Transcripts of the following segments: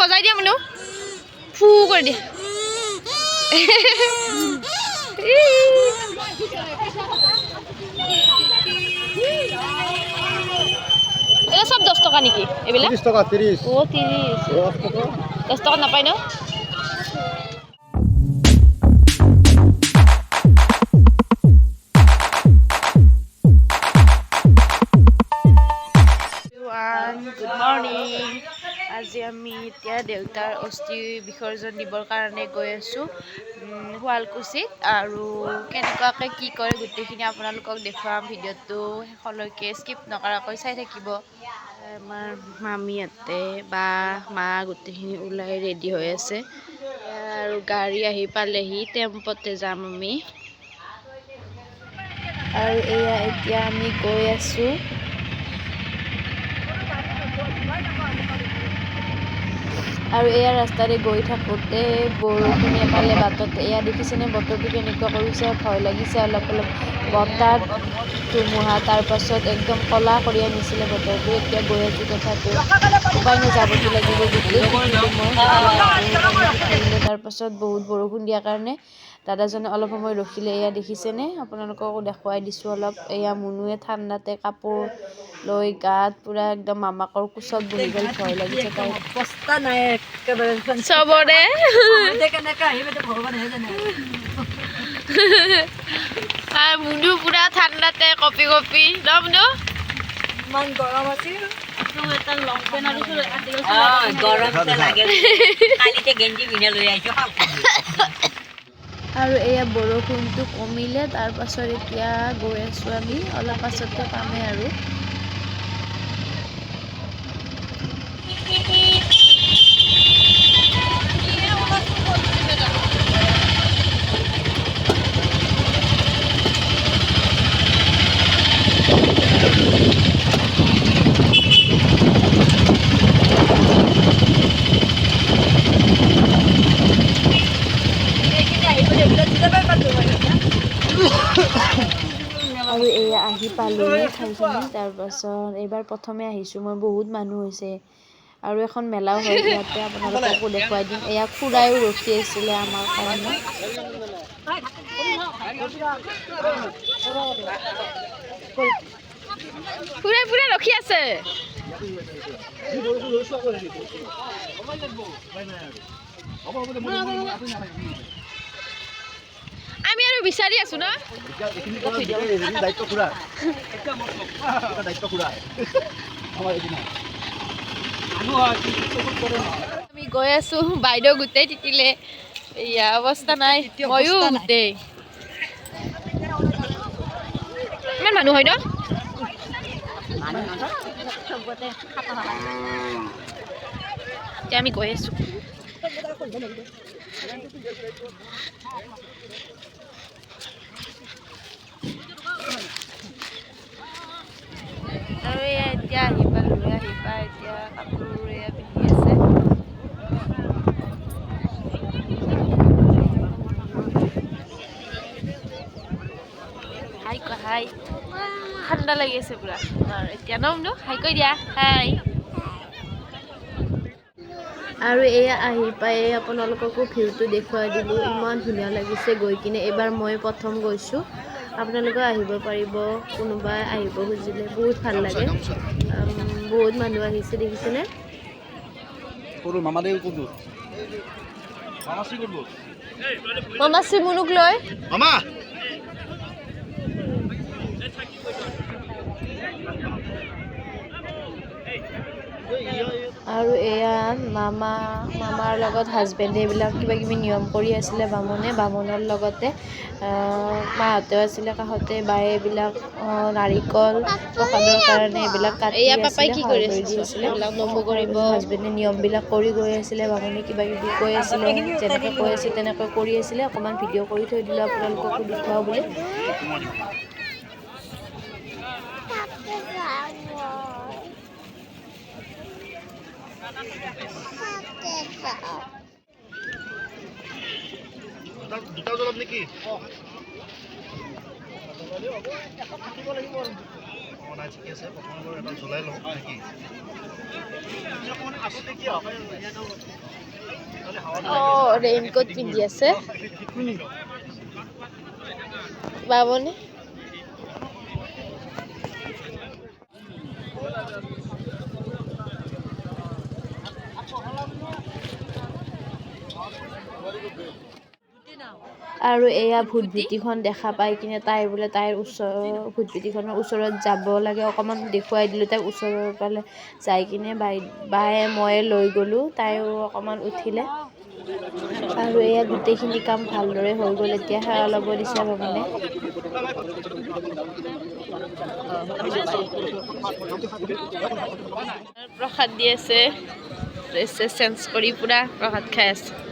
বজাই দিয়া মানে ফু কৰি দিয়া। এটা চব দহ টকা নেকি এইবিলাক? ত্ৰিছ টকা ত্ৰিছ। অ' ত্ৰিছ। দহ টকা। নাপায় ন? অস্থি বিসৰ্জন দিবৰ কাৰণে গৈ আছোঁ শুৱালকুছিত। আৰু কেনেকুৱাকৈ কি কৰে গোটেইখিনি আপোনালোকক দেখুৱাম ভিডিঅ'টো শেষলৈকে স্কিপ নকৰাকৈ চাই থাকিব। আমাৰ মামীহঁতে বা মা গোটেইখিনি ওলাই ৰেডি হৈ আছে। আৰু গাড়ী আহি পালেহি টেম্পতে যাম আমি। আৰু এয়া এতিয়া আমি গৈ আছোঁ। আৰু এয়া ৰাস্তাৰে গৈ থাকোঁতে বৰষুণ এফালে বাটতে এয়া দেখিছেনে বতৰটো কেনেকুৱা কৰিছে? ভয় লাগিছে অলপ অলপ। বতাহ ধুমুহা তাৰপাছত একদম ক'লা কৰি আনিছিলে বতৰটো। এতিয়া গৈ আছোঁ তথাপিও। উপায় নাই যাবতো লাগিব গোটেই তাৰপাছত বহুত বৰষুণ দিয়াৰ কাৰণে দাদাজনে অলপ সময় ৰখিলে। এয়া দেখিছেনে আপোনালোককো দেখুৱাই দিছোঁ অলপ। এয়া মুনুৱে ঠাণ্ডাতে কাপোৰ লৈ গাত পূৰা একদম মামাকৰ কোচত বহি গ'ল। ভয় লাগিছে নাই জানে আৰু মুনু পুৰা ঠাণ্ডাতে কপি কপি। ন মুনু ইমান গৰম আছিল। আৰু এয়া বৰষুণটো কমিলে তাৰ পাছত এতিয়া গৈ আছোঁ আমি। অলপ পাছতে পামেই আৰু আৰু এয়া আহি পালোহি ঠাইখিনি তাৰপাছত এইবাৰ প্ৰথমে আহিছোঁ। মই বহুত মানুহ হৈছে। আৰু এখন মেলাও হয় ইয়াতে আপোনালোককো দেখুৱাই দিম। এয়া খুৰাইও ৰখি আছিলে আমাৰ কাৰণে। খুৰাই পুৰা ৰখি আছে। আমি বিচাৰি আছো ন? আমি গৈ আছো, বাইদেউ গোটেই তিতিলে। এয়া অৱস্থা নাই, ময়ো গোটেই। ইমান মানুহ হয় ন? আমি গৈ আছো। পালো আহি পাই এতিয়া কাপোৰ পিন্ধি আছে হাই হাই ঠাণ্ডা লাগি আছে পুৰা এতিয়া নম ন হাই কৈ দিয়া হাই আৰু এয়া আহি পাই আপোনালোককো ভিউটো দেখুৱাই দিলোঁ। ইমান ধুনীয়া লাগিছে গৈ কিনে। এইবাৰ মই প্ৰথম গৈছোঁ। আপোনালোকে আহিব পাৰিব কোনোবাই আহিব খুজিলে। বহুত ভালো লাগে। বহুত মানুহ আহিছে দেখিছেনে? মামা দেউ কোনটো? আৰু এয়া মামা মামাৰ লগত হাজবেণ্ডে এইবিলাক কিবা কিবি নিয়ম কৰি আছিলে বামুণে। বামুণৰ লগতে মাহঁতেও আছিলে কাষতে বায়ে এইবিলাক নাৰিকল প্ৰসাদৰ কাৰণে এইবিলাক কাটি আছিলে সহায় কৰি দি আছিলে। হাজবেণ্ডে নিয়মবিলাক কৰি গৈ আছিলে বামুণে কিবা কিবি কৈ আছিলে যেনেকৈ কৈ আছিল তেনেকৈ কৰি আছিলে। অকণমান ভিডিঅ' কৰি থৈ দিলোঁ আপোনালোককো দেখুৱাওঁ বুলি। দুটা জ্বলাম নেকি? অঁ নাই ঠিকে আছে প্ৰথম এটা জ্বলাই লওঁ নেকি? অঁ ৰেইনকোট পিন্ধি আছে। বাবনে? আৰু এয়া ভূতভূতিখন দেখা পাই কিনে তাই বোলে তাইৰ ওচৰৰ ভূতভূতিখনৰ ওচৰত যাব লাগে। অকণমান দেখুৱাই দিলোঁ তাইক ওচৰৰ ফালে যাই কিনে বাই বায়ে ময়ে লৈ গ'লোঁ। তাইও অকণমান উঠিলে। আৰু এয়া গোটেইখিনি কাম ভালদৰে হৈ গ'ল। এতিয়া সেৱা ল'ব দিছে ভগৱানে প্ৰসাদ দি আছে। চেঞ্জ কৰি পূৰা প্ৰসাদ খাই আছে।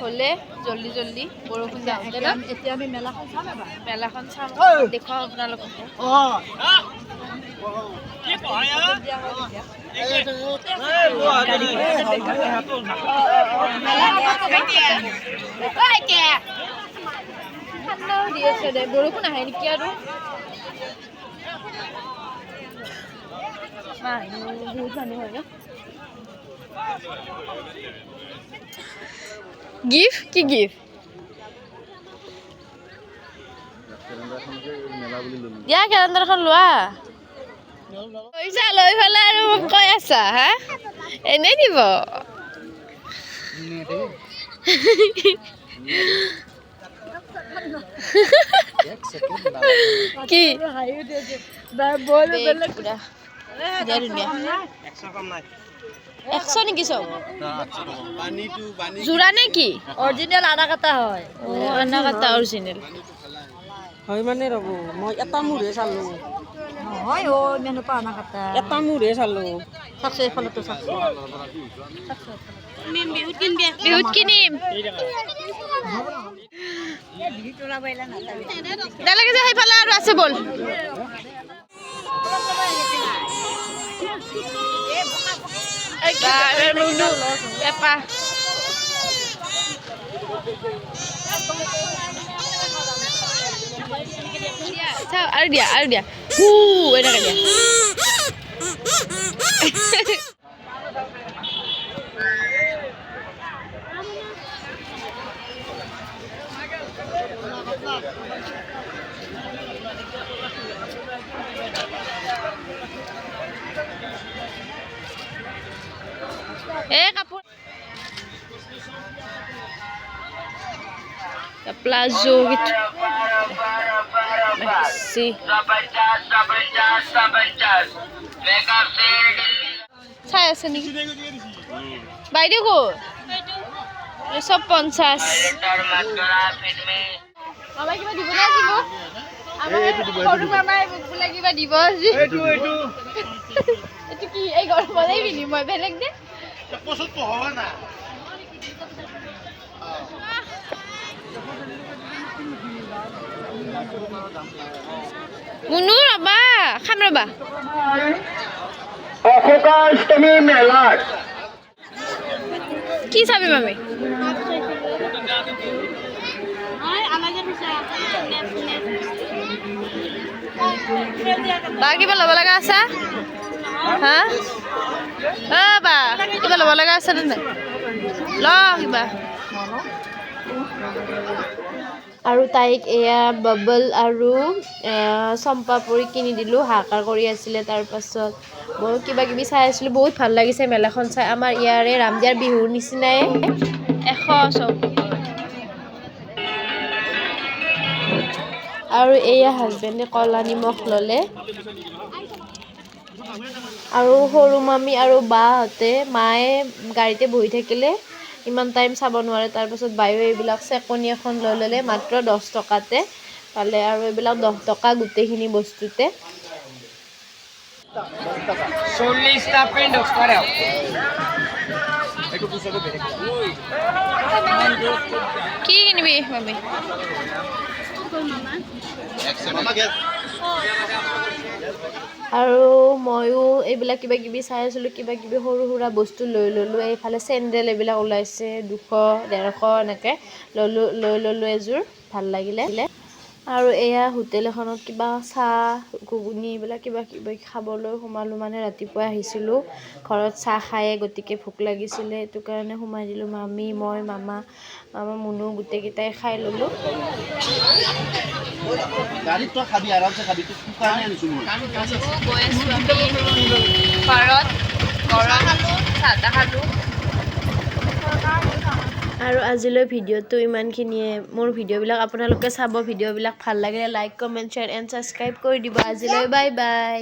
হ'লে জল্দি জল্দি বৰষুণ যাওঁতে ন? এতিয়া আমি মেলাখন চাম। মেলাখন চাম দেখুৱাওঁ আপোনালোকক। ঠাণ্ডাও দি আছে দে বৰষুণ আহে নেকি আৰু? বহুত মানুহ হয় ন? গিফ্ট? কি গিফ্ট? দিয়া কেলেণ্ডাৰখন লোৱা। পইচা লৈ পেলাই আৰু মোক কৈ আছা হা? এনেই দিব। কি? ধুনীয়া একশ নেকি চব? যোৰা নে কি? অৰিজিনেল আদা কাটা হয়। আনা কাটা অৰিজিনেল হয় মানে ৰ'ব মই এটা মূৰহে চালোঁ। হয় অ ইমান আদা কাটা। এটা মূৰহে চালোঁ। চাকছে এইফালেতো চাকছে বিহুত কিনিম যে সেইফালে আৰু আছে ব'ল। বাৰু, নুনু, পেপা। চাও, আৰু দিয়া আৰু দিয়া হু এনেকে প্লাজো মেক্সি চাই আছে নেকি? বাইদেউ ক'ত এই চব পঞ্চাছ মামাই কিবা দিব নে দিব সৰু মামাই বোলে কিবা দিব। আজি এইটো। কি এই গৰমতেই পিন্ধিম মই বেলেগ দে। মুনু ৰবা খাম ৰবা অশোকাষ্টমী মেলাত কি চাবি মামি? বা কিবা ল'ব লগা আছে? হা? অ বা কিবা ল'ব লগা আছে নে ল কিবা। আৰু তাইক এয়া বাবল আৰু চম্পাপুৰি কিনি দিলোঁ হাহাকাৰ কৰি আছিলে তাৰপাছত মই কিবা কিবি চাই আছিলোঁ বহুত ভাল লাগিছে মেলাখন চাই। আমাৰ ইয়াৰে ৰামদিয়াৰ বিহুৰ নিচিনাই। এশ আৰু এয়া হাজবেণ্ডে কলা নিমখ ল'লে। আৰু সৰু মামী আৰু বাহঁতে মায়ে গাড়ীতে বহি থাকিলে। ইমান টাইম চাব নোৱাৰে। তাৰপাছত বায়ু এইবিলাক চেকনি এখন লৈ ল'লে মাত্ৰ দহ টকাতে পালে আৰু এইবিলাক দহ টকা গোটেইখিনি বস্তুতে। কি কিনিবি মামী আৰু ময়ো এইবিলাক কিবা কিবি চাই আছিলোঁ কিবা কিবি সৰু সুৰা বস্তু লৈ ল'লোঁ এইফালে চেণ্ডেল এইবিলাক ওলাইছে দুশ ডেৰশ এনেকৈ ল'লোঁ লৈ ল'লোঁ এযোৰ ভাল লাগিলে। আৰু এয়া হোটেল এখনত কিবা চাহ ঘুগুনি এইবিলাক কিবা কিবি খাবলৈ সোমালোঁ মানে ৰাতিপুৱা আহিছিলোঁ। ঘৰত চাহ খায়ে গতিকে ভোক লাগিছিলে সেইটো কাৰণে সোমাই দিলোঁ। মামী মই মামা মামা মুনু গোটেইকেইটাই খাই ল'লোঁ। ঘৰত গৰম চাহ তাহ খালোঁ। আৰু আজিলৈ ভিডিঅ'টো ইমানখিনিয়ে। মোৰ ভিডিঅ'বিলাক আপোনালোকে চাব। ভিডিঅ'বিলাক ভালো লাগিলে like comment share and subscribe কৰি দিব। আজিলৈ বাই বাই